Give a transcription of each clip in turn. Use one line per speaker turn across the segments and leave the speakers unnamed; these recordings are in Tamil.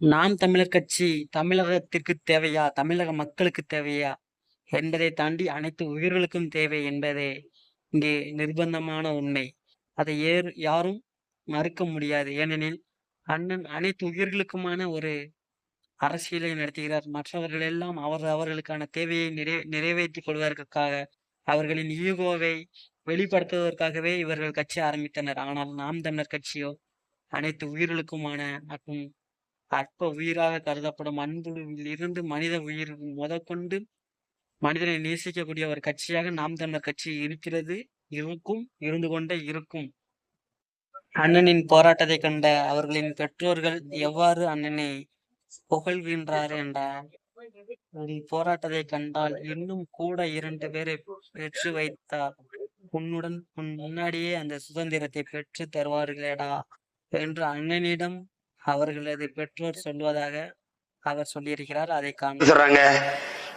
நாம் தமிழர் கட்சி தமிழகத்திற்கு தேவையா? தமிழக மக்களுக்கு தேவையா? என்பதை தாண்டி அனைத்து உயிர்களுக்கும் தேவை என்பதே இங்கே நிர்பந்தமான உண்மை. அதை ஏறு யாரும் மறுக்க முடியாது. ஏனெனில் அண்ணன் அனைத்து உயிர்களுக்குமான ஒரு அரசியலை நடத்துகிறார். மற்றவர்கள் எல்லாம் அவர் அவர்களுக்கான தேவையை நிறை நிறைவேற்றிக் கொள்வதற்காக அவர்களின் ஈகோவை வெளிப்படுத்துவதற்காகவே இவர்கள் கட்சி ஆரம்பித்தனர். ஆனால் நாம் தமிழர் கட்சியோ அனைத்து உயிர்களுக்குமான மற்றும் அற்ப உயிராக கருதப்படும் அன்பில் இருந்து மனித உயிர் முதற்கொண்டு மனிதனை நேசிக்கக்கூடிய ஒரு கட்சியாக நாம் தமிழர் கட்சி இருக்கிறது. இருக்கும் இருந்து கொண்டே இருக்கும். அண்ணனின் போராட்டத்தை கண்ட அவர்களின் பெற்றோர்கள் எவ்வாறு அண்ணனை புகழ்கின்றார் என்றால் போராட்டத்தை கண்டால் இன்னும் கூட இரண்டு பேரை பெற்று வைத்தார். உன்னுடன் உன் முன்னாடியே அந்த சுதந்திரத்தை பெற்று தருவார்களேடா என்று அண்ணனிடம் அவர்களது பெற்றோர் சொல்வதாக அவர் சொல்லியிருக்கிறார். அதை காண
சொல்றாங்க?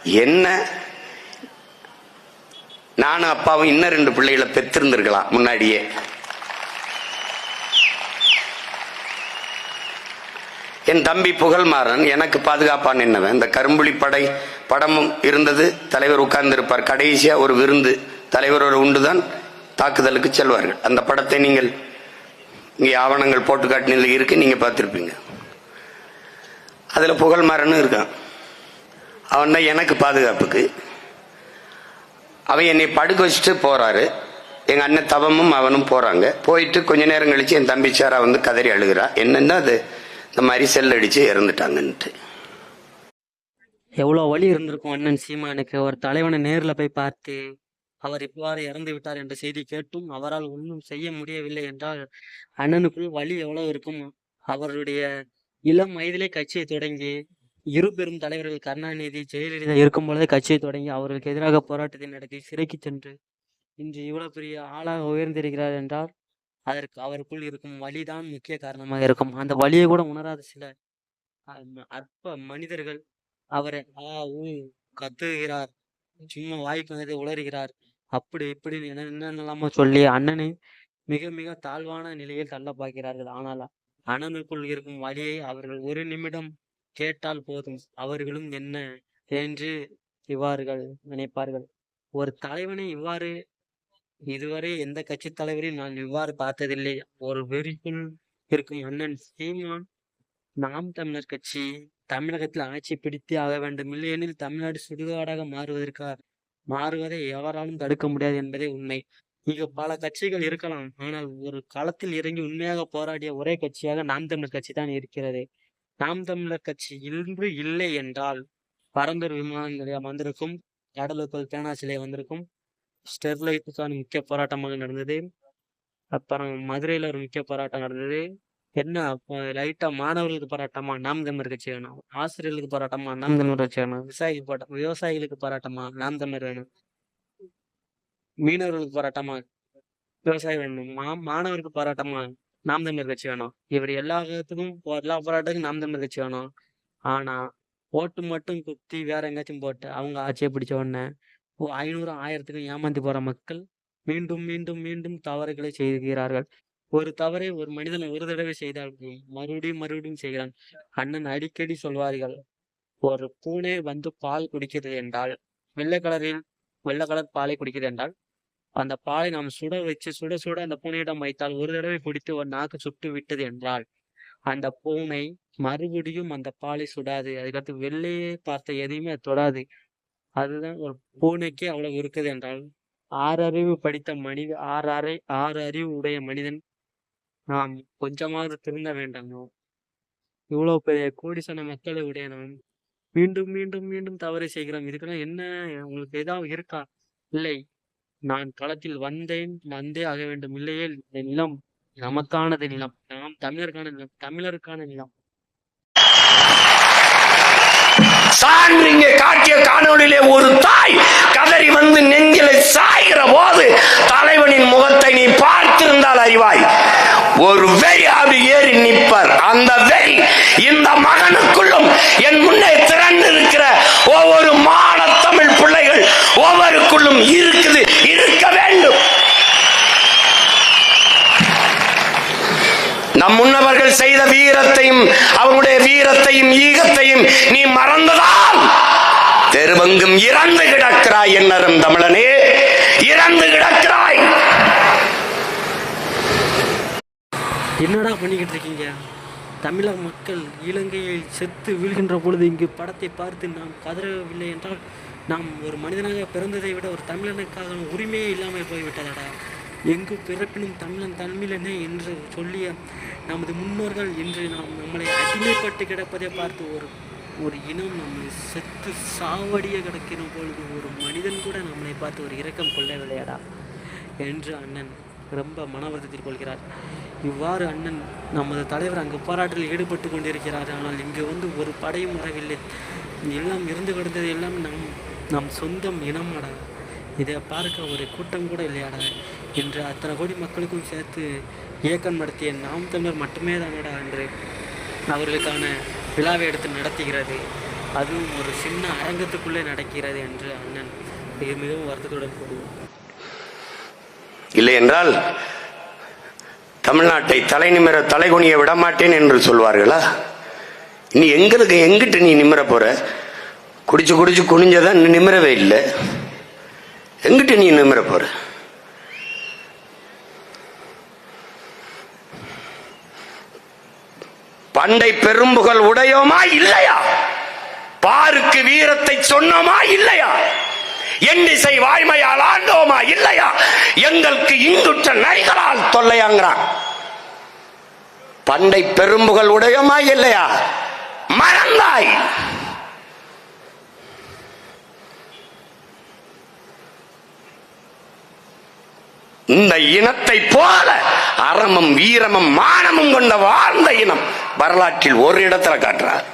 என்ன? நானும் அப்பாவும் இன்னும் ரெண்டு பிள்ளைகளை பெற்றிருந்திருக்கலாம் முன்னாடியே. என் தம்பி புகழ்மாறன் எனக்கு பாதுகாப்பான் என்னவன் இந்த கரும்புலி படை படமும் இருந்தது. தலைவர் உட்கார்ந்திருப்பார். கடைசியாக கடைசியா ஒரு விருந்து தலைவரோட உண்டுதான் தாக்குதலுக்கு செல்வார்கள். அந்த படத்தை நீங்கள் இங்கே ஆவணங்கள் போட்டு காட்டினதுல இருக்கு பார்த்துருப்பீங்க. அதில் புகழ் மரன்னு இருக்கான். அவன் தான் எனக்கு பாதுகாப்புக்கு. அவன் என்னை படுக்க வச்சுட்டு போகிறாரு எங்கள் அண்ணன் தவமும் அவனும் போகிறாங்க போயிட்டு கொஞ்ச நேரம் கழித்து என் தம்பி சாரா வந்து கதறி அழுகிறா. என்னன்னா அது இந்த மாதிரி செல் அடித்து இறந்துட்டாங்கன்ட்டு.
எவ்வளோ வலி இருந்திருக்கும் அண்ணன் சீமானுக்கு. ஒரு தலைவனை நேரில் போய் பார்த்து அவர் இவ்வாறு இறந்து விட்டார் என்ற செய்தி கேட்டும் அவரால் ஒன்றும் செய்ய முடியவில்லை என்றால் அண்ணனுக்குள் வலி எவ்வளவு இருக்கும்? அவருடைய இளம் வயதிலே கட்சியை தொடங்கி இரு பெரும் தலைவர்கள் கருணாநிதி ஜெயலலிதா இருக்கும் பொழுதே கட்சியை தொடங்கி அவர்களுக்கு எதிராக போராட்டத்தை நடத்தி சிறைக்கு சென்று இன்று இவ்வளவு பெரிய ஆளாக உயர்ந்திருக்கிறார் என்றால் அதற்கு அவருக்குள் இருக்கும் வழிதான் முக்கிய காரணமாக இருக்கும். அந்த வழியை கூட உணராத சில அற்ப மனிதர்கள் அவரை ஆ ஊ கத்துகிறார். சும்மா வாய்ப்பு உளறுகிறார். அப்படி இப்படி என்ன சொல்லி அண்ணனை மிக மிக தாழ்வான நிலையில் தள்ள பார்க்கிறார்கள் ஆனால் அண்ணனுக்குள் இருக்கும் வழியை அவர்கள் ஒரு நிமிடம் கேட்டால் போதும். அவர்களும் என்ன என்று இவ்வாறுகள் நினைப்பார்கள். ஒரு தலைவனை இவ்வாறு இதுவரை எந்த கட்சி தலைவரையும் நான் இவ்வாறு பார்த்ததில்லை. ஒரு வெறிக்குள் இருக்கும் அண்ணன் சீமான் நாம் தமிழர் கட்சி தமிழகத்தில் ஆட்சி பிடித்தே ஆக வேண்டும். இல்லையெனில் தமிழ்நாடு சுடுகாடாக மாறுவதற்காக மாறுவதை எவராலும் தடுக்க முடியாது என்பதே உண்மை. இங்கு பல கட்சிகள் இருக்கலாம். ஆனால் ஒரு களத்தில் இறங்கி உண்மையாக போராடிய ஒரே கட்சியாக நாம் தமிழர் கட்சி தான் இருக்கிறது. நாம் தமிழர் கட்சி இன்று இல்லை என்றால் பரந்தூர் விமான நிலையம் வந்திருக்கும் கடலூர் பேனா சிலை வந்திருக்கும் ஸ்டெர்லைட்டுக்கான முக்கிய போராட்டமாக நடந்தது. அப்புறம் மதுரையில் ஒரு முக்கிய போராட்டம் நடந்தது. என்ன லைட்டா மாணவர்களுக்கு போராட்டமா? நாம் தமிழர் கட்சி வேணும் ஆசிரியர்களுக்கு போராட்டமா? நாம் தமிழர் கட்சி வேணும் விவசாயிக்கு போராட்டம் விவசாயிகளுக்கு போராட்டமா? நாம் தமிழர் வேணும் மீனவர்களுக்கு போராட்டமா? விவசாயி வேணும் மா மாணவருக்கு போராட்டமா? நாம் தமிழர் கட்சி வேணும் இவர் எல்லாத்துக்கும் போ- எல்லா போராட்டத்துக்கும் நாம் தமிழர் கட்சி வேணும் ஆனா ஓட்டு மட்டும் குத்தி வேற எங்கேயாச்சும் போட்டு அவங்க ஆட்சியை பிடிச்ச உடனே ஐநூறு ஆயிரத்துக்கு ஏமாந்து போற மக்கள் மீண்டும் மீண்டும் மீண்டும் தவறுகளை செய்கிறார்கள். ஒரு தவறை ஒரு மனிதன் ஒரு தடவை செய்தால் மறுபடியும் மறுபடியும் செய்கிறான். அண்ணன் அடிக்கடி சொல்வார்கள் ஒரு பூனை வந்து பால் குடிக்கிறது என்றால் வெள்ளை கலரில் வெள்ளை கலர் பாலை குடிக்கிறது என்றால் அந்த பாலை நாம் சுட வச்சு சுட சுட அந்த பூனையிடம் வைத்தால் ஒரு தடவை குடித்து ஒரு நாக்கு சுட்டு விட்டது என்றால் அந்த பூனை மறுபடியும் அந்த பாலை சுடாது. அதுக்கடுத்து வெள்ளையே பார்த்த எதையுமே அது தொடாது. அதுதான் ஒரு பூனைக்கே அவ்வளவு இருக்குது என்றால் ஆறு அறிவு படித்த மனித ஆறு அறை ஆறு அறிவு உடைய மனிதன் நாம் கொஞ்சமாவது திருந்த வேண்டாமோ இவ்வளவு பெரிய கோடிசன மக்களை உடைய நாம் மீண்டும் மீண்டும் மீண்டும் தவறு செய்கிறோம். இதுக்கெல்லாம் என்ன? உங்களுக்கு ஏதாவது இருக்கா? இல்லை. நான் களத்தில் வந்தேன் வந்தே ஆக வேண்டும். இல்லையே இந்த நிலம் நமக்கானது நிலம். நாம் தமிழருக்கான நிலம் தமிழருக்கான நிலம்.
சான்றிங்க காட்டிய காணொளியிலே ஒரு தாய் கதறி வந்து நெஞ்சில சாய்கிற போது தலைவனின் முகத்தை நீ பார்த்திருந்தால் அறிவாய். ஒரு வெறி அப்படி ஏறி நிற்பர். அந்த வெறி இந்த மகனுக்குள்ளும் என் முன்னே திறந்து இருக்கிற ஒவ்வொரு மாட தமிழ் பிள்ளைகள் ஒவ்வொருக்குள்ளும் இருக்குது இருக்க வேண்டும். நம் முன்னவர்கள் செய்த வீரத்தையும் அவங்களுடைய வீரத்தையும் ஈகத்தையும் நீ மறந்ததால் தெருவெங்கும் இறந்து கிடக்கிறாய் என்னரும் தமிழனே இறந்து கிடக்கிறாய்.
என்னடா பண்ணிக்கிட்டு இருக்கீங்க? தமிழக மக்கள் இலங்கையில் செத்து வீழ்கின்ற பொழுது இங்கு படத்தை பார்த்து நாம் கதறவில்லை என்றால் நாம் ஒரு மனிதனாக பிறந்ததை விட ஒரு தமிழனுக்காக உரிமையே இல்லாமல் போய்விட்டதடா. எங்கு பிறப்பினும் தமிழன் தமிழனே என்று சொல்லிய நமது முன்னோர்கள் இன்று நாம் நம்மளை அடிமைப்பட்டு கிடப்பதை பார்த்து ஒரு ஒரு இனம் நம்மை செத்து சாவடிய கிடக்கிற பொழுது ஒரு மனிதன் கூட நம்மளை பார்த்து ஒரு இரக்கம் கொள்ளவில்லையடா. என்று அண்ணன் ரொம்ப மன வருத்தத்தில் கொள்கிறார். இவ்வாறு அண்ணன் நமது தலைவர் அங்கு போராட்டத்தில் ஈடுபட்டு கொண்டிருக்கிறார். ஆனால் இங்கு வந்து ஒரு படையும் வரவில்லை. எல்லாம் இருந்து கிடந்தது எல்லாம் நம் நம் சொந்தம் இனமாடா. இதை பார்க்க ஒரு கூட்டம் கூட இல்லையாடா. என்று அத்தனை கோடி மக்களுக்கும் சேர்த்து இயக்கம் நடத்திய நாம் தமிழர் மட்டுமே தானடா என்று அவர்களுக்கான விழாவை எடுத்து நடத்துகிறது. அதுவும் ஒரு சின்ன அரங்கத்துக்குள்ளே நடக்கிறது என்று அண்ணன் மிக மிகவும் வருத்தத்துடன் கூறுவோம்
இல்லை என்றால் தமிழ்நாட்டை தலை நிமிர தலைகுனிய விடமாட்டேன் என்று சொல்வார்களா? நீ எங்களுக்கு எங்கிட்டு நீ நிமிர போற? குடிச்சு குடிச்சு குனிஞ்சதான் நிமிரவே இல்லை. எங்கிட்டு நீ நிமிர போற? பண்டை பெரும்புகள் உடையோமா இல்லையா? பாருக்கு வீரத்தை சொன்னோமா இல்லையா? எண்ணிசை வாய்மையால் ஆண்டோமா இல்லையா? எங்களுக்கு இந்துற்ற நரிகளால் தொல்லையாங்கிறான். பண்டை பெரும்புகள் உடையோமா இல்லையா? மறந்தாய். இந்த இனத்தை போல அறமும் வீரமும் மானமும் கொண்ட வாழ்ந்த இனம் வரலாற்றில் ஒரு இடத்துல காட்டுறார்.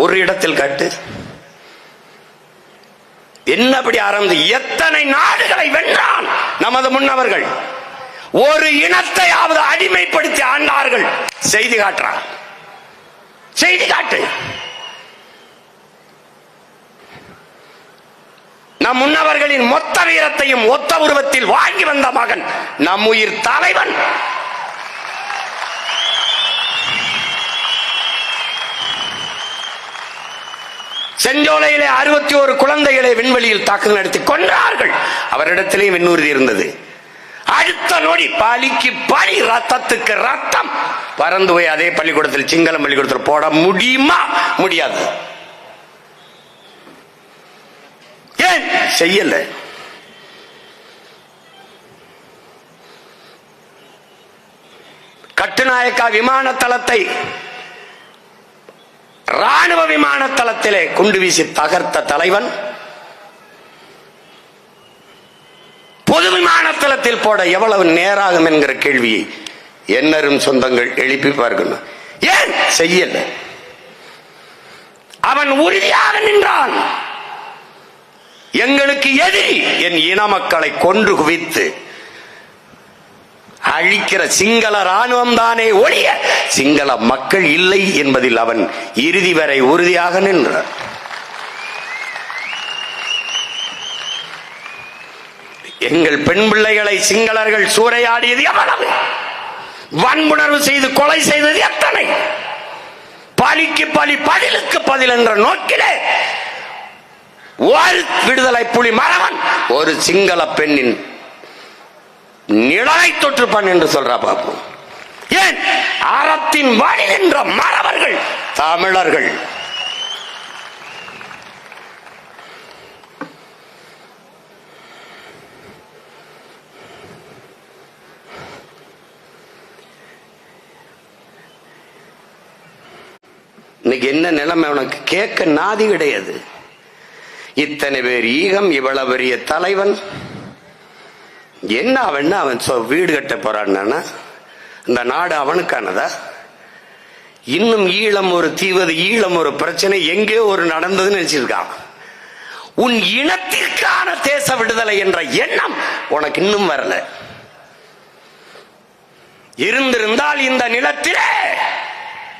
ஒரு இடத்தில் காட்டு. என்னபடி ஆரம்பி? எத்தனை நாடுகளை வென்றான் நமது முன்னவர்கள்? ஒரு இனத்தையாவது அடிமைப்படுத்தி ஆண்டார்கள். செய்தி காட்டுறான் செய்தி காட்டு. நம் முன்னவர்களின் மொத்த வீரத்தையும் ஒத்த உருவத்தில் வாங்கி வந்த மகன் நம் உயிர் தலைவன். செஞ்சோலையிலே அறுபத்தி ஒரு குழந்தைகளை விண்வெளியில் தாக்குதல் நடத்தி கொன்றார்கள். அவரிடத்திலே விண்ணூர்தி இருந்தது. அடுத்த நொடி பலிக்கு பலி ரத்தத்துக்கு ரத்தம். பறந்து போய் அதே பள்ளிக்கூடத்தில் சிங்களம் பள்ளிக்கூடத்தில் போட முடியுமா? முடியாது. ஏன்? செய்யல. கட்டுநாயக்கா விமான தளத்தை ராணுவ விமான தளத்திலே குண்டு வீசி தகர்த்த தலைவன் பொது விமான தளத்தில் போட எவ்வளவு நேராகும் என்கிற கேள்வியை என்னரும் சொந்தங்கள் எழுப்பி பார்க்கணும் ஏன்? செய்யல. அவன் உறுதியாக நின்றான். எங்களுக்கு எதிரி என் இன மக்களை கொன்று குவித்து அழிக்கிற சிங்கள ராணுவம் தானே ஒழிய சிங்கள மக்கள் இல்லை என்பதில் அவன் இறுதி வரை உறுதியாக நின்றார் எங்கள் பெண் பிள்ளைகளை சிங்களர்கள் சூறையாடியது எவ்வளவு? வன்புணர்வு செய்து கொலை செய்தது எத்தனை? பலிக்கு பலி பதிலுக்கு பதில் என்ற நோக்கிலே ஒரு விடுதலை புலி மரவன் ஒரு சிங்கள பெண்ணின் நிழலை தொற்றுப்பான் என்று சொல்றா பாப்போம் ஏன்? அறத்தின் வழி நின்ற மறவர்கள் தமிழர்கள். இன்னைக்கு என்ன நிலைமை உனக்கு? கேட்க நாதி கிடையாது. இத்தனை பேர் ஈகம் இவ்வளவு பெரிய தலைவன். என்ன அவன் அவன் சொ- வீடு கட்ட போறான்னா இந்த நாடு அவனுக்கானதா? இன்னும் ஈழம் ஒரு தீவது ஈழம் ஒரு பிரச்சனை எங்கேயோ ஒரு நடந்ததுன்னு நினைச்சிருக்கான். உன் இனத்திற்கான தேச விடுதலை என்ற எண்ணம் உனக்கு இன்னும் வரல. இருந்திருந்தால் இந்த நிலத்திலே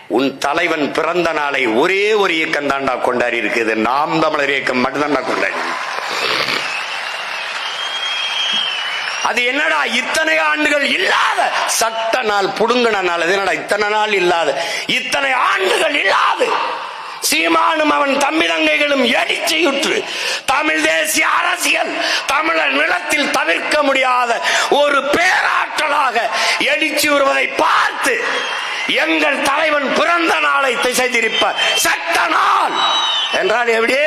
உன் தலைவன் பிறந்த நாளை ஒரே ஒரு இயக்கம் தாண்டா கொண்டாடி இருக்குது. நாம் தமிழர் இயக்கம் மட்டும்தாண்டா கொண்டாடி. அது என்னடா இத்தனை ஆண்டுகள் இல்லாத? சட்ட நாள் புடுங்கின நாள். அது என்னடா இத்தனை நாள் இல்லாத? இத்தனை ஆண்டுகள் இல்லாது? சீமானும் அவன் தம்பி தங்கைகளும் எழுச்சியுற்று தமிழ் தேசிய அரசியல் தமிழர் நிலத்தில் தவிர்க்க முடியாத ஒரு பேராற்றலாக எழுச்சி வருவதை பார்த்து எங்கள் தலைவன் பிறந்த நாளை திசை திருப்ப சட்ட நாள். என்றால் எப்படி?